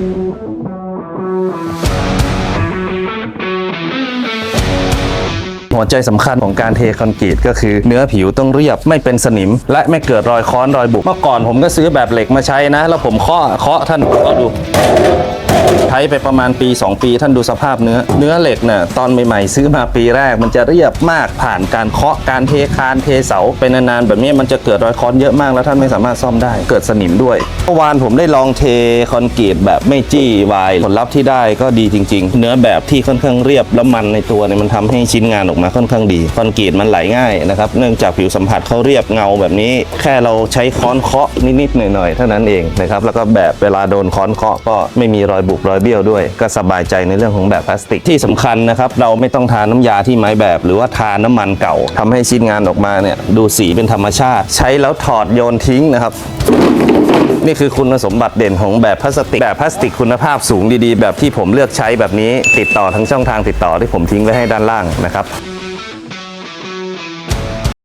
Thank you. หัวใจสำคัญของการเทคอนกรีตก็คือเนื้อผิวต้องเรียบไม่เป็นสนิม และไม่เกิดรอยค้อนรอยบุบเมื่อก่อนผมก็ซื้อแบบเหล็กมาใช้นะ แล้วผมเคาะเคาะท่านก็ดูใช้ไปประมาณปี 2 ปีท่านดูสภาพเนื้อ เนื้อเหล็กเนี่ยตอนใหม่ๆ ซื้อมาปีแรกมันจะเรียบมากผ่านการเคาะการเทคานเทเสาเป็นนานๆแบบนี้มันจะเกิดรอยค้อนเยอะมากแล้วท่านไม่สามารถซ่อมได้เกิดสนิมด้วยเมื่อวานผมได้ลองเทคอนกรีตแบบไม่จี้วายผลลัพธ์ที่ได้ก็ดีจริง ๆ เนื้อแบบที่ค่อนข้างเรียบแล้วมันในตัวเนี่ยมันทำให้ชิ้นงานออกมามาค่อนข้างดีคอนกรีตมันไหลง่ายนะครับเนื่องจากผิวสัมผัสเขาเรียบเงาแบบนี้ แค่เราใช้ค้อนเคาะนิดๆหน่อยๆเท่านั้นเองนะครับแล้วก็แบบเวลาโดนค้อนเคาะก็ไม่มีรอยบุบรอยเบี้ยวด้วย ก็สบายใจในเรื่องของแบบพลาสติกที่สำคัญนะครับเราไม่ต้องทาน้ำยาที่ไม้แบบ หรือว่าทาน้ำมันเก่าทำให้ชิ้นงานออกมาเนี่ยดูสีเป็นธรรมชาติ ใช้แล้วถอดโยนทิ้งนะครับนี่คือคุณสมบัติเด่นของแบบพลาสติก แบบพลาสติกคุณภาพสูงดีๆ แบบที่ผมเลือกใช้แบบนี้ ติดต่อทั้งช่องทางติดต่อที่ผมทิ้งไว้ให้ด้านล่างนะครับ